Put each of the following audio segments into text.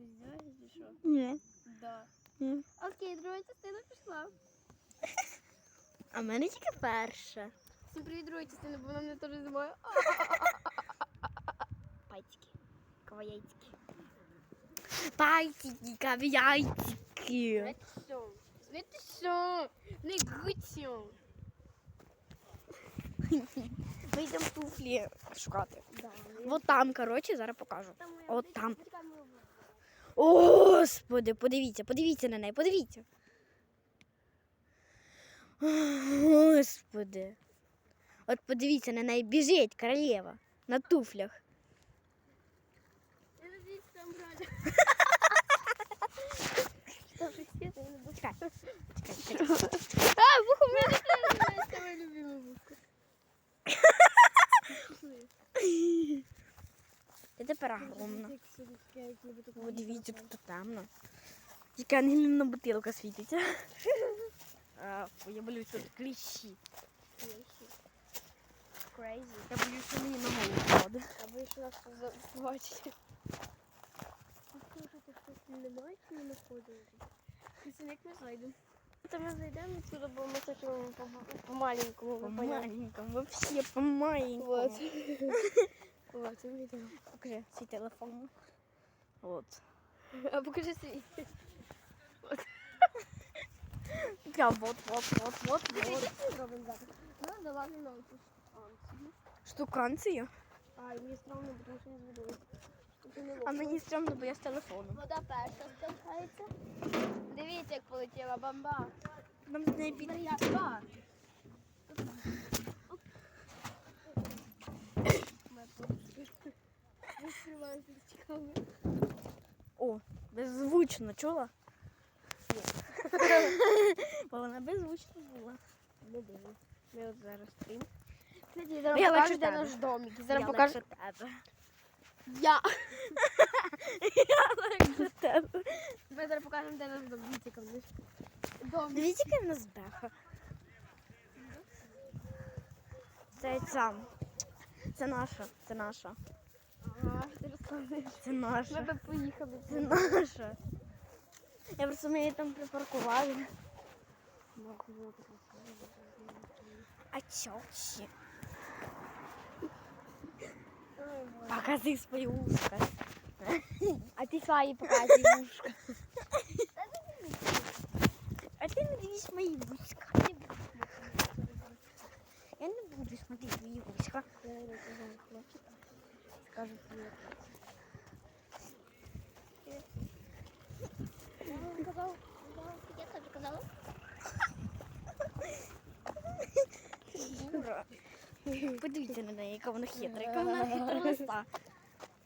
щось взяти чи що? Ні. Да. Ні. Окей, друга частина пішла. А в мене тільки перша. Всім привіт, друга частина, бо вона мене теж зимою. Пайтики. Каваяйцики. Пайтики, каваяйцики. Attention. Attention. Négociation. Ми йдемо туфлі шукати. Вот там, коротше, зараз покажу. От там. Господи, подивіться, подивіться на неї, подивіться. Господи. От подивіться на неї біжить королева на туфлях. Чекай, чекай, чекай. А, вухо у меня это самое любимое вухо. Це тепер огромно. О, дивіться, тут темно. Тільки ангелівна бутилка світиться. А, я боюсь, тут кліщі. Crazy. Я боюсь, що мені на голову впаде. А ви що нас побачите? Послухайте, хтось немає чи не знаходить? Як ми зайдемо? Та ми зайдемо відсюди, бо ми хочемо по, маленькому. По маленькому, вообще по маленькому. Вот. Йдемо. Покажи свій телефон. Вот. А покажи свій. Прям вот, вот, вот, вот, вот. Ну, дала мені ноутбук. Штуканцію. А, і мені странно, тому що не з водою. Тут не А мені стрьомно, бо я з телефоном. Вода перша спускається. Дивіться, як полетіла бомба. Нам з неї під... О, беззвучно, чула? Бо вона беззвучно була. Не дивно. Ми от зараз стрім. Кстати, Я зараз легше покажу, де наш домик. Зараз Я покажу. тебе. Я. Я легше тебе. Ми зараз покажемо, де наш дом. Дивіться, яка в нас Дом. Дивіться, яка в нас беха. Це ця. Це наша, це наша, Ага, ти розказуєш. це Ми наша, би поїхали. це наша. Я просто ми її там припаркували. А чочі. Покажи свої ушка. А ти свої показуй вушка. А ти не дивись мої вушка. Я не буду смотреть твої вушка. Скажу привіт. Я казав, я тобі казала. Подивіться на неї, яка вона хитра, яка вона хитра листа.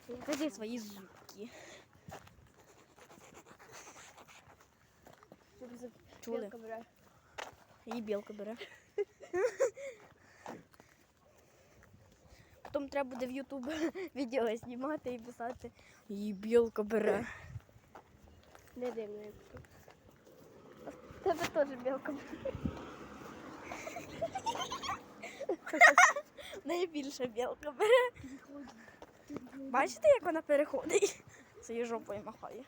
Покажи свої зубки. Чули? Білка бере. Її білка бере. Потім треба буде в Ютуб відео знімати і писати. Її білка бере. Не дивно. Тебе теж білка бере. Найбільша білка бере. Бачите, як вона переходить? Своєю жопою махає.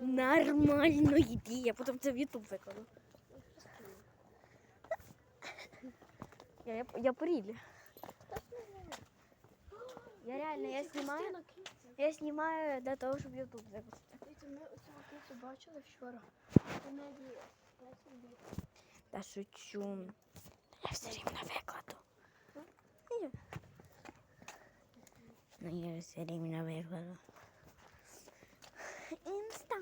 Нормально йди, я потім це в Ютуб викладу. Я, я, я по рілі. Я реально, я знімаю, я знімаю для того, щоб Ютуб випустити. Дивіться, ми оцю кицю бачили вчора. Вона є. Та шучу. Я все рівно викладу. Ні. Ну, я все рівно викладу. Інста.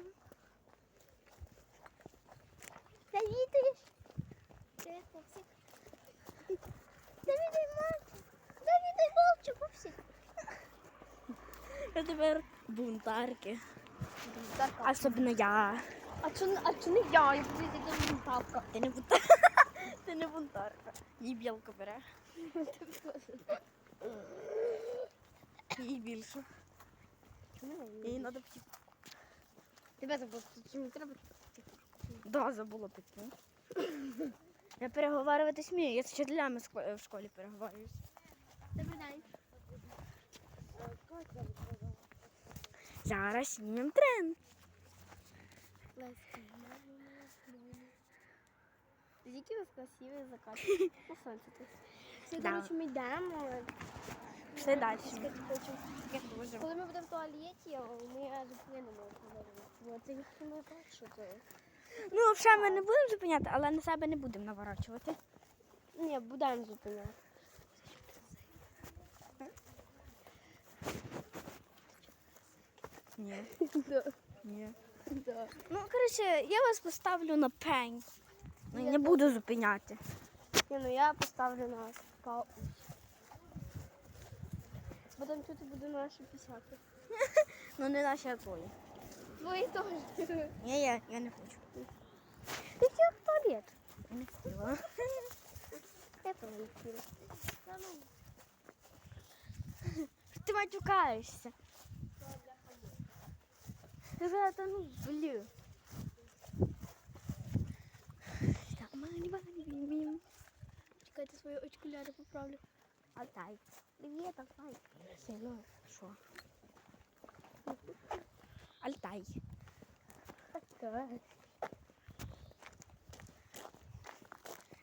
Завідуєш? Привіт, пупсик. Завідай мальчик. Завідай мальчик, пупсик. Я тепер бунтарки. А, Особливо я. а чо а чо не я? Я мені тапка. Ти не бунтарка. Ти не бунтарка. Її білка бере. Їй більше. Їй треба піти. Тебе забув, чи не треба? Да, забула піти. Я переговарюватись вмію. Я з вчителями в школі переговорююсь. Добрий день. Зараз знімемо тренд. Які у вас красиві закати. На сонце тут. Все, Да. коротше, ми йдемо. Пішли далі. Коли ми будемо в туалеті, ми зупинимо Бо це ніхто не бачить, що це. Ну, взагалі ми не будемо зупиняти, але на себе не будемо наворачувати. Ні, будемо зупиняти. Ні. Да, Ні. да. Ну, коротше, я вас поставлю на пень. Ну, Я не буду зупиняти. Ні, ну я поставлю на паузу. Потім тут буду наші писати. Ну, не наші, а твої. Твої теж. Ні, я, я не хочу. Ти хотів в туалет? Я не хотіла. Я теж не хотіла. Ну, Ти матюкаєшся. Я зараз та ну блю. Та, малі, малі, мім. Чекайте свої поправлю. Алтай. Привіт, Алтай. Сильно. Що? Алтай. Так.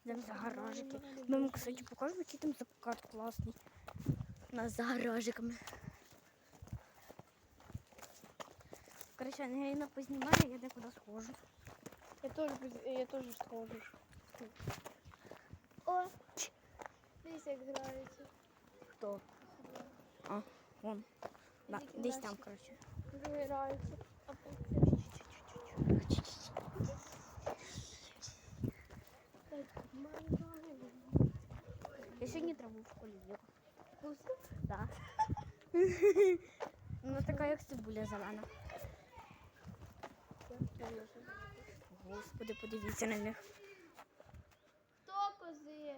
Йдемо за. Мама, кстати, покажу, який там закат класний. У нас за гаражиками. Короче, Ангеліна познімає, я декуди схожу. Я теж, буз- я теж схожу. О, дивись, як грається. Хто? А, вон. Да, Які десь наші? там, короче. Грається. А потім... Я сьогодні траву в школі їла. Вкусно? Да. Вона така, як цибуля зелена. Господи, подивіться на них. Хто кози?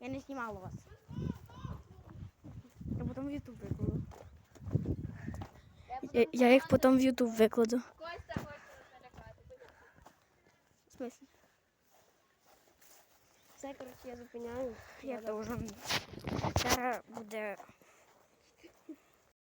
Я не знімала вас. Я потім в Ютуб викладу. Я, я їх потім в Ютуб викладу. Костя хоче налякати. В смысле? Все, коротше, я зупиняю. Я теж. Зараз буде